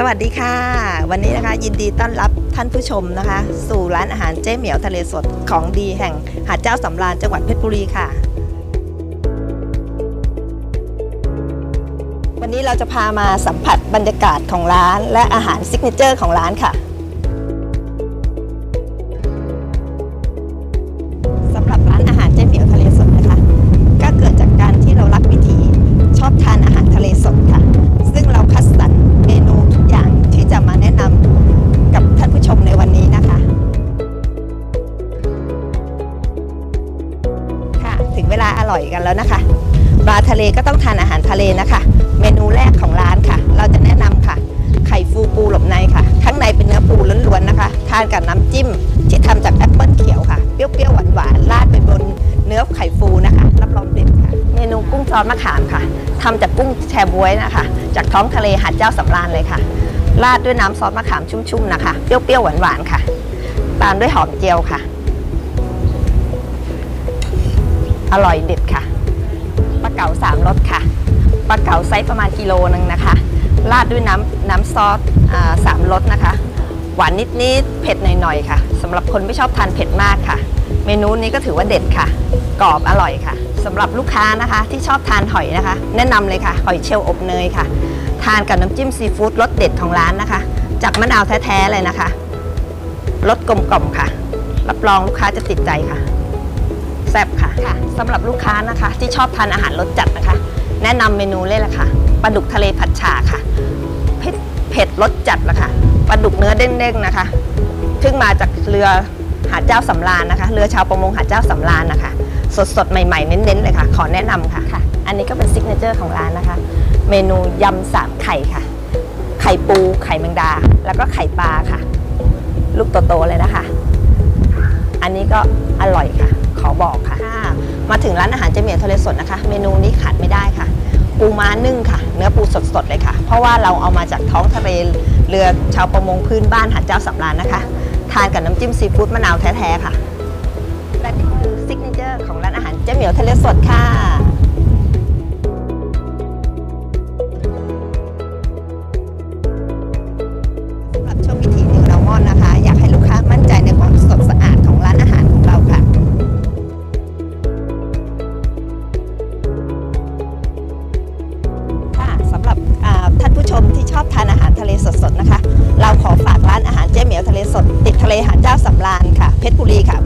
สวัสดีค่ะ วันนี้นะคะยินดีต้อนรับท่านผู้ชมนะคะ สู่ร้านอาหารเจ๊เหมียวทะเลสดของดีแห่งหาดเจ้าสำราญจังหวัดเพชรบุรีค่ะ วันนี้เราจะพามาสัมผัสบรรยากาศของร้าน และอาหารซิกเนเจอร์ของร้านค่ะสำหรับร้านอาหารเจ๊เหมียวทะเลสดนะคะ ก็เกิดจากการที่เรารักวิถีชอบทานอาหารทะเลสดค่ะ เวลาอร่อยกันแล้วนะคะปลาทะเลก็ต้องทานอาหารทะเลนะคะ เมนูแรกของร้านค่ะ เราจะแนะนำค่ะ ไข่ฟูปูหลบในค่ะ ข้างในเป็นเนื้อปูล้วนๆนะคะ ทานกับน้ำจิ้มที่ทำจากแอปเปิลเขียวค่ะ เปรี้ยวๆหวานๆราดไปบนเนื้อไข่ฟูนะคะ รับรองเด็ดค่ะ เมนูกุ้งซอสมะขามค่ะทำจากกุ้งแชบวยนะคะ จากท้องทะเลหาดเจ้าสำราญเลยค่ะ ราดด้วยน้ำซอสมะขามชุ่มๆนะคะ เปรี้ยวๆหวานๆค่ะ ตามด้วยหอมเจียวค่ะ อร่อยเด็ดค่ะปลาเก๋าสามรสค่ะปลาเก๋าไซส์ประมาณกิโลนึงนะคะ ราดด้วยน้ำน้ำซอสสามรสนะคะ หวานนิดๆเผ็ดหน่อยๆค่ะสำหรับคนไม่ชอบทานเผ็ดมากค่ะ เมนูนี้ก็ถือว่าเด็ดค่ะ กรอบอร่อยค่ะสำหรับลูกค้านะคะที่ชอบทานหอยนะคะ แนะนำเลยค่ะ หอยเชลล์อบเนยค่ะ ทานกับน้ำจิ้มซีฟู้ดรสเด็ดของร้านนะคะ จากมะนาวแท้ๆเลยนะคะรสกลมกล่อมค่ะ รับรองลูกค้าจะติดใจค่ะ แซ่บค่ะค่ะสำหรับลูกค้านะคะ ที่ชอบทานอาหารรสจัดนะคะ แนะนำเมนูเลยละค่ะปลาดุกทะเลผัดฉ่าค่ะเผ็ดเผ็ดรสจัดละค่ะปลาดุกเนื้อเด้งๆนะคะซึ่งมาจากเรือหาดเจ้าสำราญนะคะ เรือชาวประมงหาดเจ้าสำราญนะคะ สดๆ ใหม่ๆ เน้นๆ เลยค่ะ ขอแนะนำค่ะค่ะอันนี้ก็เป็นซิกเนเจอร์ของร้านนะคะ เมนูยำสามไข่ค่ะ ไข่ปู ไข่แมงดา แล้วก็ไข่ปลาค่ะ ลูกโตๆเลยนะคะ อันนี้ก็อร่อยค่ะ ขอบอกค่ะ มาถึงร้านอาหารเจเหมียวทะเลสดนะคะ เมนูนี้ขาดไม่ได้ค่ะ ปูม้านึ่งค่ะ เนื้อปูสดๆเลยค่ะ เพราะว่าเราเอามาจากท้องทะเลเรือชาวประมงพื้นบ้านหาดเจ้าสำราญนะคะ ทานกับน้ำจิ้มซีฟู้ดมะนาวแท้ๆค่ะและนี่คือซิกเนเจอร์ของร้านอาหารเจเหมียวทะเลสดค่ะ อบทานอาหารทะเลสดๆนะคะ เราขอฝากร้านอาหารเจ๊เหมียวทะเลสด ติดทะเลหาดเจ้าสำราญค่ะ เพชรบุรีค่ะ